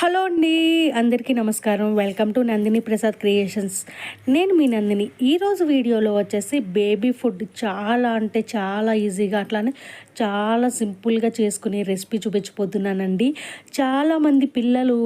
Hello అండి అందరికీ నమస్కారం. Welcome to Nandini Prasad creations. నేను మీ నందిని. ఈరోజు వీడియోలో వచ్చేసి బేబీ ఫుడ్ చాలా అంటే చాలా ఈజీగా అట్లానే చాలా సింపుల్గా చేసుకునే రెసిపీ చూపించిపోతున్నానండి చాలామంది పిల్లలు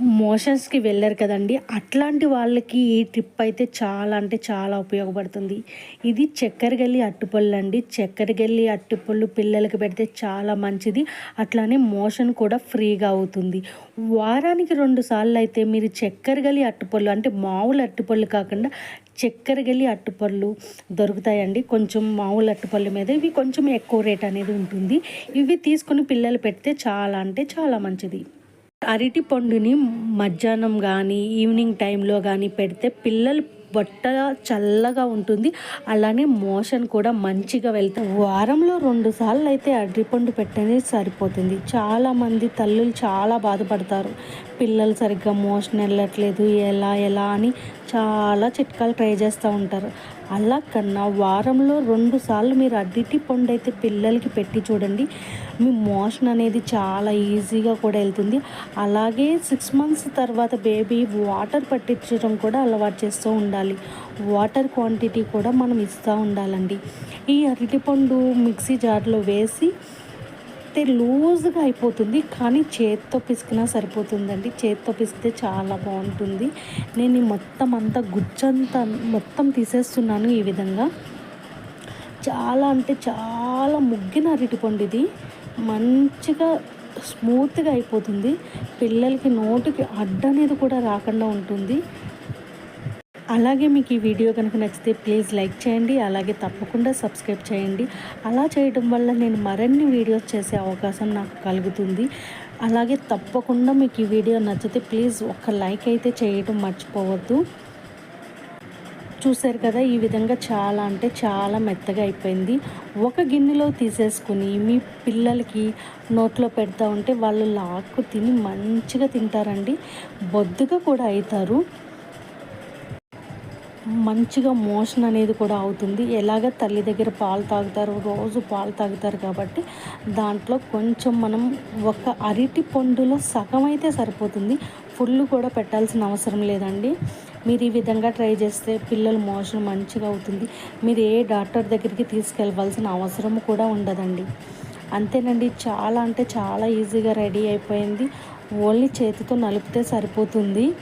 మోషన్స్కి వెళ్ళారు కదండి. అట్లాంటి వాళ్ళకి ఈ ట్రిప్ అయితే చాలా అంటే చాలా ఉపయోగపడుతుంది. ఇది చక్కెర గల్లి అట్టుపళ్ళు అండి. చక్కెర గల్లి అట్టుపళ్ళు పిల్లలకి పెడితే చాలా మంచిది. అట్లానే మోషన్ కూడా ఫ్రీగా అవుతుంది. వారానికి రెండు సార్లు అయితే మీరు చక్కెర గల్లి అట్టుపళ్ళు అంటే మామూలు అట్టుపళ్ళు కాకుండా చక్కెర గల్లి అట్టుపళ్ళు దొరుకుతాయండి. కొంచెం మామూలు అట్టుపళ్ళు మీద ఇవి కొంచెం ఎక్కువ రేట్ అనేది ఉంటుంది. ఇవి తీసుకొని పిల్లలు పెడితే చాలా అంటే చాలా మంచిది. అరటి పండుని మధ్యాహ్నం కానీ ఈవినింగ్ టైంలో కానీ పెడితే పిల్లలు బొట్ట చల్లగా ఉంటుంది. అలానే మోషన్ కూడా మంచిగా వెళ్తాయి. వారంలో రెండు సార్లు అయితే అరటిపండు పెట్టనే సరిపోతుంది. చాలామంది తల్లులు చాలా బాధపడతారు. పిల్లలు సరిగ్గా మోషన్ వెళ్ళట్లేదు ఎలా ఎలా అని చాలా చిట్కాలు ట్రై చేస్తూ ఉంటారు. అలా కన్నా వారంలో రెండు సార్లు మీరు అడ్డిటి పండు అయితే పిల్లలకి పెట్టి చూడండి. మీ మోషన్ అనేది చాలా ఈజీగా కూడా వెళ్తుంది. అలాగే సిక్స్ మంత్స్ తర్వాత బేబీ వాటర్ పట్టించడం కూడా అలవాటు చేస్తూ ఉండాలి. వాటర్ క్వాంటిటీ కూడా మనం ఇస్తూ ఉండాలండి. ఈ అరటిపండు మిక్సీ జార్లో వేసి అయితే లూజ్గా అయిపోతుంది కానీ చేత్తో పిసికినా సరిపోతుందండి. చేత్తో పిసికితే చాలా బాగుంటుంది. నేను ఈ మొత్తం అంతా గుజ్జంతా మొత్తం తీసేస్తున్నాను ఈ విధంగా. చాలా అంటే చాలా ముగ్గిన అరటిపండు ఇది మంచిగా స్మూత్గా అయిపోతుంది. పిల్లలకి నోటికి అడ్డ అనేది కూడా రాకుండా ఉంటుంది. అలాగే మీకు ఈ వీడియో కనుక నచ్చితే ప్లీజ్ లైక్ చేయండి అలాగే తప్పకుండా సబ్స్క్రైబ్ చేయండి. అలా చేయడం వల్ల నేను మరిన్ని వీడియోస్ చేసే అవకాశం నాకు కలుగుతుంది. అలాగే తప్పకుండా మీకు ఈ వీడియో నచ్చితే ప్లీజ్ ఒక లైక్ అయితే చేయటం మర్చిపోవద్దు. చూసారు కదా ఈ విధంగా చాలా అంటే చాలా మెత్తగా అయిపోయింది. ఒక గిన్నెలో తీసేసుకుని మీ పిల్లలకి నోట్లో పెడతా ఉంటే వాళ్ళు లాక్కు తిని మంచిగా తింటారండి. బొద్దుగా కూడా అవుతారు మంచిగా మోషన్ అనేది కూడా అవుతుంది. ఎలాగ తల్లి దగ్గర పాలు తాగుతారు రోజు పాలు తాగుతారు కాబట్టి దాంట్లో కొంచెం మనం ఒక అరటి పండులో సగం అయితే సరిపోతుంది. ఫుల్ కూడా పెట్టాల్సిన అవసరం లేదండి. మీరు ఈ విధంగా ట్రై చేస్తే పిల్లల మోషన్ మంచిగా అవుతుంది. మీరు ఏ డాక్టర్ దగ్గరికి తీసుకెళ్ళవలసిన అవసరం కూడా ఉండదండి. అంతేనండి చాలా అంటే చాలా ఈజీగా రెడీ అయిపోయింది. ఓన్లీ చేతితో నలిపితే సరిపోతుంది.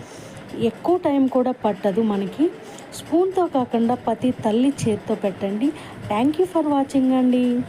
ఎక్కువ టైం కూడా పట్టదు మనకి. స్పూన్తో కాకుండా ప్రతి తల్లి చేత్తో పెట్టండి. థ్యాంక్ యూ ఫర్ వాచింగ్ అండి.